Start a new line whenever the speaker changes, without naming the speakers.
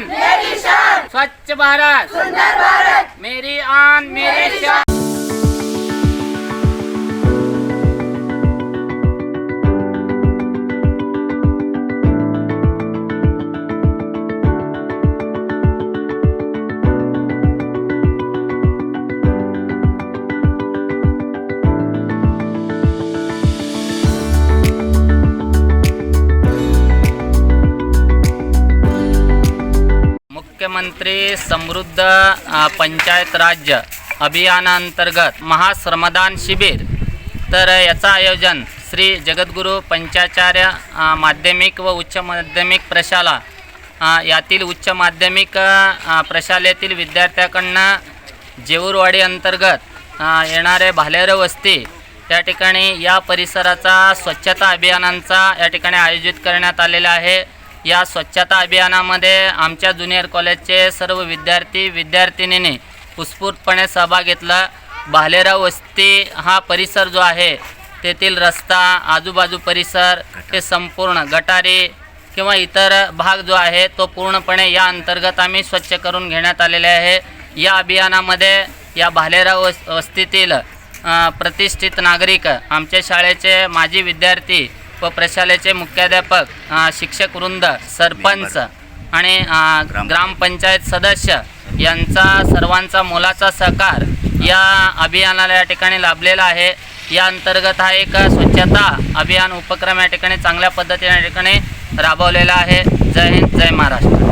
स्वच्छ भारत। मेरी मुख्यमंत्री समृद्ध पंचायत राज्य अभियानांतर्गत महाश्रमदान शिबिर. तर याचं आयोजन श्री जगद्गुरू पंचाचार्य माध्यमिक व उच्च माध्यमिक प्रशाला यातील उच्च माध्यमिक प्रशालेतील विद्यार्थ्याकडनं जेऊरवाडी अंतर्गत येणारे भालेर वस्ती त्या ठिकाणी या परिसराचा स्वच्छता अभियानांचा या ठिकाणी आयोजित करण्यात आलेला आहे. या स्वच्छता अभियानामध्ये आमच्या ज्युनियर कॉलेजचे सर्व विद्यार्थी विद्यार्थिनींनी उत्स्फूर्तपणे सहभाग घेतला. भालेराव वस्ती हा परिसर जो आहे तेथील रस्ता आजूबाजू परिसर हे संपूर्ण गटारी किंवा इतर भाग जो आहे तो पूर्णपणे या अंतर्गत आम्ही स्वच्छ करून घेण्यात आलेले आहे. या अभियानामध्ये या भालेराव वस्तीतील प्रतिष्ठित नागरिक आमच्या शाळेचे माजी विद्यार्थी प्रशालेचे मुख्याध्यापक शिक्षक वृंद सरपंच आणि ग्रामपंचायत सदस्य यांचा सर्वांचा मोलाचा सहकार या अभियानाला या ठिकाणी लाभलेला आहे. या अंतर्गत हा एक स्वच्छता अभियान उपक्रम या ठिकाणी चांगल्या पद्धतीने या ठिकाणी राबवलेला आहे. जय हिंद जय महाराष्ट्र.